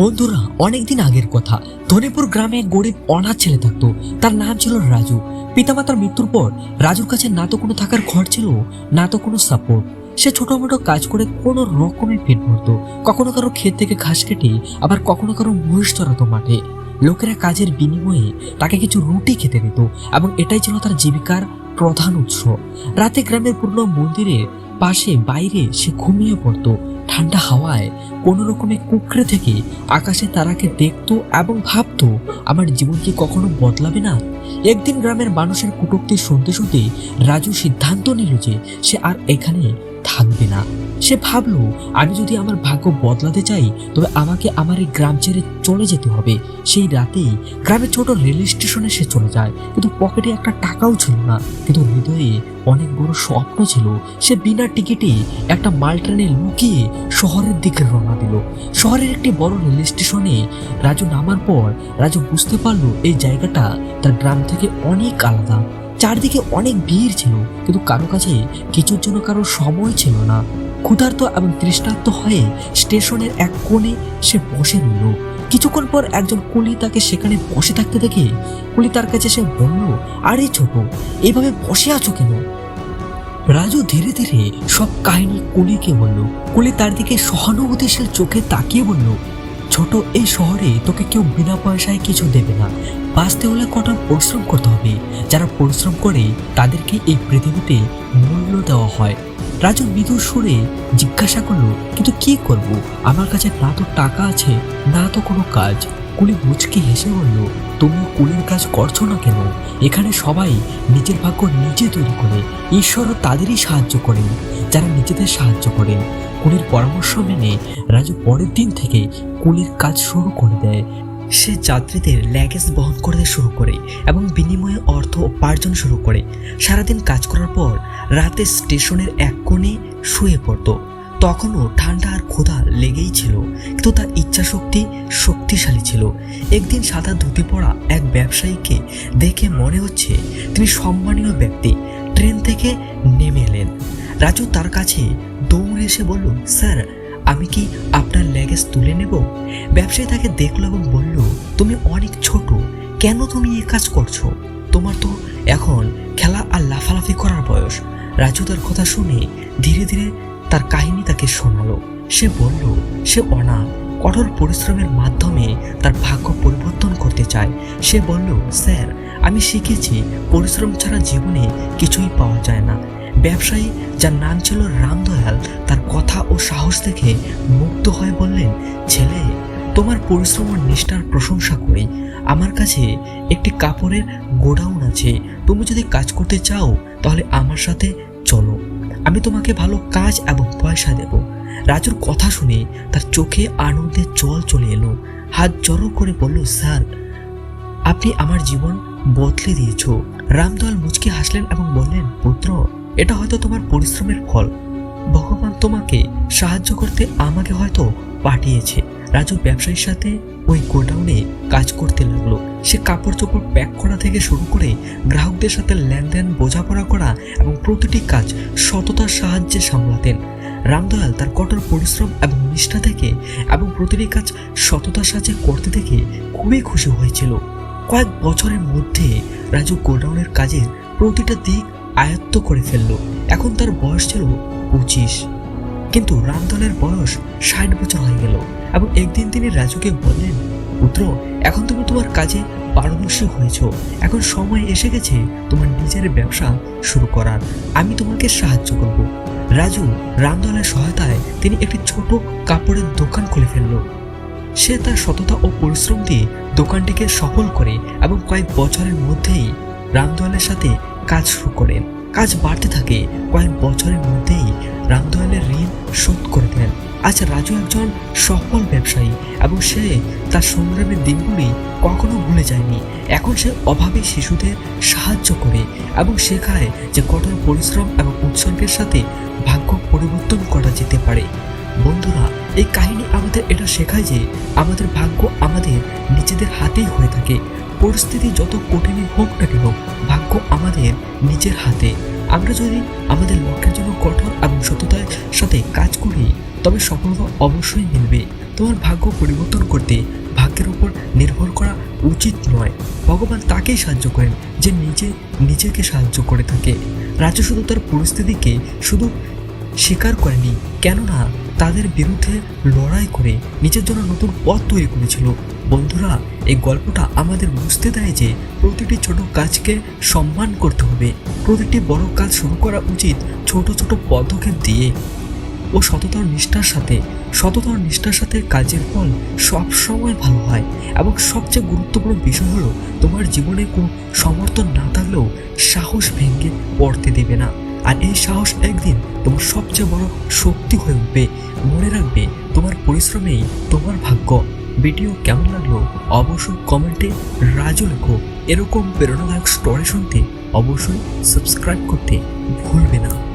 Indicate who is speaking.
Speaker 1: বন্ধুরা, অনেকদিন আগের কথা। ধনেপুর গ্রামে এক গরিব, অনাথ ছেলে থাকতো। তার নাম ছিল রাজু। পিতামাতার মৃত্যুর পর রাজুর কাছে না তো কোনো থাকার ঘর ছিল, না তো কোনো সাপোর্ট সে ছোট মোটো কাজ করে কোনো রকমে পেট ভরতো। কখনো কারও ক্ষেত থেকে ঘাস কেটে, আবার কখনো কারও মহিষ চড়াতো মাঠে। লোকেরা কাজের বিনিময়ে তাকে কিছু রুটি খেতে দিত এবং এটাই ছিল তার জীবিকার প্রধান উৎস। রাতে গ্রামের পুরনো মন্দিরের পাশে বাইরে সে ঘুমিয়ে পড়তো। ঠান্ডা হাওয়ায় কোনো রকমে কুকড়ে থেকে আকাশে তারাকে দেখত এবং ভাবত, আমার জীবন কি কখনো বদলাবে না? একদিন গ্রামের মানুষের কুটুক্তি শুনতে শুনতে রাজু সিদ্ধান্ত নিল যে সে আর এখানে থাকবে না। সে ভাবলো, আমি যদি আমার ভাগ্য বদলাতে চাই, তবে আমাকে আমার এই গ্রাম ছেড়ে চলে যেতে হবে। সেই রাতেই গ্রামের ছোট রেল স্টেশনে সে চলে যায়, কিন্তু পকেটে একটা টাকাও ছিল না। কিন্তু হৃদয়ে অনেক বড় স্বপ্ন ছিল। সে বিনা টিকিটে একটা মাল ট্রেনে লুকিয়ে শহরের দিকে রওনা দিল। শহরের একটি বড় রেল স্টেশনে রাজু নামার পর রাজু বুঝতে পারল এই জায়গাটা তার গ্রাম থেকে অনেক আলাদা। চারদিকে অনেক ভিড় ছিল, কিন্তু কারও কাছে কিছুর জন্য কারও সময় ছিল না। ক্ষুধার্ত এবং তৃষ্ণার্ত হয়ে স্টেশনের এক কোণে সে বসে রইল। কিছুক্ষণ পর একজন কুলি তাকে সেখানে বসে থাকতে দেখে কুলি তার কাছে সে বলল, আরে ছোট, এভাবে বসে আছো কেন? রাজু ধীরে ধীরে সব কাহিনী কুলিকে বলল। কুলি তার দিকে সহানুভূতিশীল চোখে তাকিয়ে বলল ছোট এই শহরে তোকে কেউ বিনা পয়সায় কিছু দেবে না। বাঁচতে হলে কঠোর পরিশ্রম করতে হবে। যারা পরিশ্রম করে, তাদেরকে এই পৃথিবীতে মূল্য দেওয়া হয়। রাজু মৃদুর সুরে জিজ্ঞাসা করল, কিন্তু কি করব? আমার কাছে না তো টাকা আছে, না তো কোনো কাজ। কুলি মুচকি হেসে বলল, তুমি কুলির কাজ করছ না কেন? এখানে সবাই নিজের ভাগ্য নিজে তৈরি করে। ঈশ্বরও তাদেরই সাহায্য করেন, যারা নিজেদের সাহায্য করেন। কুলির পরামর্শ মেনে রাজু পরের দিন থেকে কুলির কাজ শুরু করে দেয়। সে যাত্রীদের ল্যাগেজ বহন করতে শুরু করে এবং বিনিময়ে অর্থ উপার্জন শুরু করে। সারাদিন কাজ করার পর রাতে স্টেশনের এক কোণে শুয়ে পড়তো। তখনও ঠান্ডা আর ক্ষুধা লেগেই ছিল, কিন্তু তার ইচ্ছা শক্তি শক্তিশালী ছিল। একদিন সাদা ধুতি পড়া এক ব্যবসায়ীকে দেখে মনে হচ্ছে তিনি সম্মানীয় ব্যক্তি। ট্রেন থেকে নেমে এলেন। রাজু তার কাছে দৌড়ে এসে বলল, স্যার, আমি কি আপনার ল্যাগেজ তুলে নেব? ব্যবসায়ী তাকে দেখল এবং বলল, তুমি অনেক ছোট, কেন তুমি এই কাজ করছ? তোমার তো এখন খেলা আর লাফালাফি করার বয়স। রাজু তার কথা শুনে ধীরে ধীরে তার কাহিনী তাকে শোনালো। সে বলল, সে অনা কঠোর পরিশ্রমের মাধ্যমে তার ভাগ্য পরিবর্তন করতে চায়। সে বলল, স্যার, আমি শিখেছি পরিশ্রম ছাড়া জীবনে কিছুই পাওয়া যায় না। ব্যবসায়ী যার নাম ছিল রামদয়াল, তার কথা ও সাহস দেখে মুগ্ধ হয়ে বললেন, ছেলে, তোমার পরিশ্রম ও নিষ্ঠার প্রশংসা করি। আমার কাছে একটি কাপড়ের গোডাউন আছে। তুমি যদি কাজ করতে চাও, তাহলে আমার সাথে আমি তোমাকে ভালো কাজ এবং পয়সা দেব। রাজুর কথা শুনে তার চোখে আনন্দের জল চলে এলো। হাত জড়ো করে বলল, স্যার, আপনি আমার জীবন বদলে দিয়েছ। রামদয়াল মুচকে হাসলেন এবং বললেন, পুত্র, এটা হয়তো তোমার পরিশ্রমের ফল। ভগবান তোমাকে সাহায্য করতে আমাকে হয়তো পাঠিয়েছে। রাজু ব্যবসায়ীর সাথে ওই গোডাউনে কাজ করতে লাগল। সে কাপড় চোপড় প্যাক করা থেকে শুরু করে গ্রাহকদের সাথে লেনদেন, বোঝাপড়া করা এবং প্রতিটি কাজ সততার সাহায্যে সামলাতেন। রামদয়াল তার কঠোর পরিশ্রম এবং নিষ্ঠা থেকে এবং প্রতিটি কাজ সততার সাহায্যে করতে দেখে খুবই খুশি হয়েছিল। কয়েক বছরের মধ্যে রাজু গোডাউনের কাজের প্রতিটা দিক আয়ত্ত করে ফেলল। এখন তার বয়স ছিল পঁচিশ। কিন্তু রামদলের বয়স ষাট বছর হয়ে গেল এবং একদিন তিনি রাজুকে বললেন, পুত্র, এখন তুমি তোমার কাজে পারদর্শী হয়েছ। এখন সময় এসে গেছে তোমার নিজের ব্যবসা শুরু করার। আমি তোমাকে সাহায্য করব। রাজু রামদলের সহায়তায় তিনি একটি ছোট কাপড়ের দোকান খুলে ফেলল। সে তার সততা ও পরিশ্রম দিয়ে দোকানটিকে সফল করে এবং কয়েক বছরের মধ্যেই রামদয়ালের সাথে কাজ শুরু করেন। কাজ বাড়তে থাকে, কয়েক বছরের মধ্যেই রামদয়ালের ঋণ শোধ করে দেন আজ রাজু একজন সফল ব্যবসায়ী এবং সে তার সংগ্রামের দিনগুলি কখনো ভুলে যায়নি। এখন সে অভাবী শিশুদের সাহায্য করে এবং শেখায় যে কঠোর পরিশ্রম এবং উৎসর্গের সাথে ভাগ্য পরিবর্তন করা যেতে পারে। বন্ধুরা, এই কাহিনী আমাদের এটা শেখায় যে আমাদের ভাগ্য আমাদের নিজেদের হাতেই হয়ে থাকে। পরিস্থিতি যত কঠিনই হোক না কেন, ভাগ্য আমাদের নিজের হাতে। আমরা যদি আমাদের লক্ষ্যের জন্য কঠোর এবং সততার সাথে কাজ করি, তবে সফলতা অবশ্যই মিলবে। তোমার ভাগ্য পরিবর্তন করতে ভাগ্যের উপর নির্ভর করা উচিত নয়। ভগবান তাকেই সাহায্য করেন যে নিজে, নিজেকে সাহায্য করে থাকে। রাজ্য শুধু তার পরিস্থিতিকে শুধু স্বীকার করেনি। কেননা তাদের বিরুদ্ধে লড়াই করে নিজের জন্য নতুন পথ তৈরি করেছিল। বন্ধুরা, এই গল্পটা আমাদের বুঝতে দেয় যে প্রতিটি ছোট কাজকে সম্মান করতে হবে। প্রতিটি বড় কাজ শুরু করা উচিত ছোট ছোট পদক্ষেপ দিয়ে। ও সততার নিষ্ঠার সাথে, সততার নিষ্ঠার সাথে কাজের ফল সবসময় ভালো হয় এবং সবচেয়ে গুরুত্বপূর্ণ বিষয় হলো, তোমার জীবনে কোনো সমর্থন না থাকলেও সাহস ভেঙে পড়তে দেবে না। আর এই সাহস একদিন তোমার সবচেয়ে বড় শক্তি হয়ে উঠবে। মনে রাখবে, তোমার পরিশ্রমেই তোমার ভাগ্য। ভিডিও কেমন লাগল অবশ্যই কমেন্টে রাজু লেখো। এরকম প্রেরণাদায়ক স্টোরি শুনতে অবশ্যই সাবস্ক্রাইব করতে ভুলবে না।